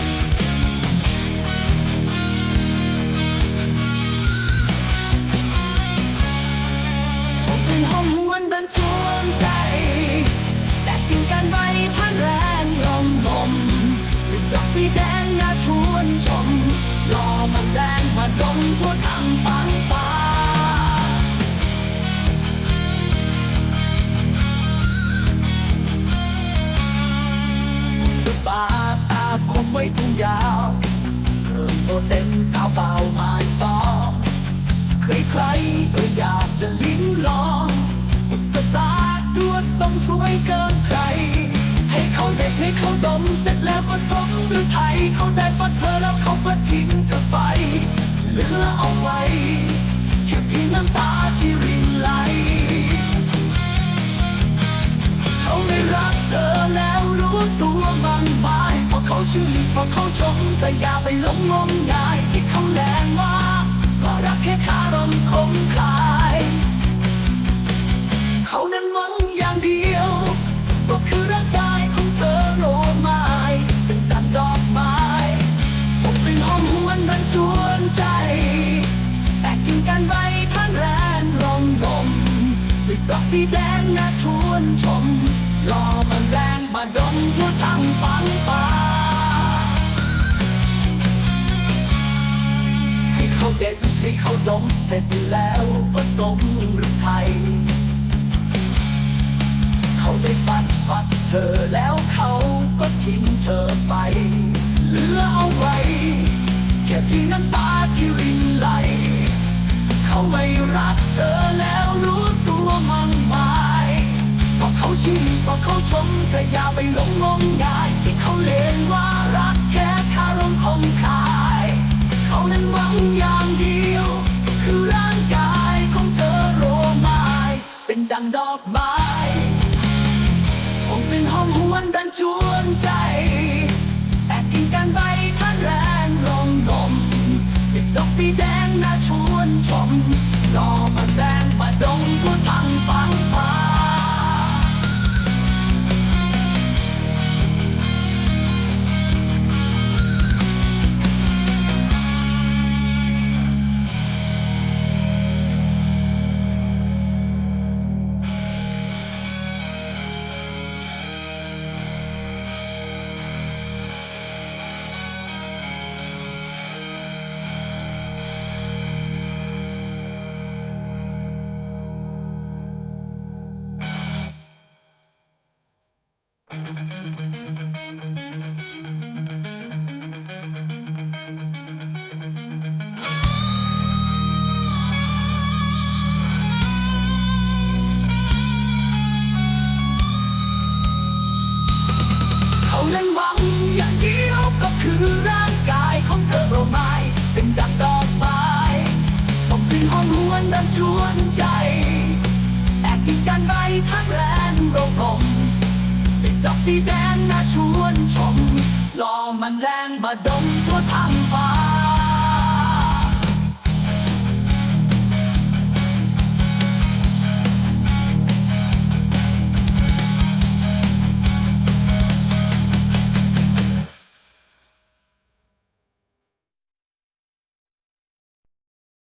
ช เตเต็มสาวเบาหมายต่อใครใครก็อยากจะลิ้มลองสตาร์ตัวทรงสวยเกินใคร ให้เขาเด็กให้เขาดมเสร็จแล้วก็สมหรือไทยเขาได้ปัดเธอแล้ว เพราเขาชมแต่อย่าไปหลงงมงายที่เขาแรงมากก็รักแค่คารมคมคาย เขานั้นหวังอย่างเดียวก็คือร่างกายของเธอโรมายเป็นดังดอกไม้ส่งเป็นห้องหวนรันชวนใจ แต่กินกันไว้ท่านแรงลมลมด้วยดอกสีแดง ให้เขาดมเสร็จแล้วผสมหรือไทย เขาได้ปัดปัดเธอแล้วเขาก็ทิ้งเธอไป เหลือเอาไว้ แค่เพียงน้ำตาที่รินไหล เขาไม่รักเธอแล้วรู้ตัวมั่งไหมเพราะเขาชื่นเพราะเขาชมเธออย่าไปหลงงมงายที่เขาเลนว่ารักแดังดอกไม้คงเป็นห้องหวนดันชวนใจ วนดันชวนใจ แอบกินกันไปทักแรงโรคมติดดอกสีแดงน่าชวนชม รอมันแรงบาดมทั่วทาง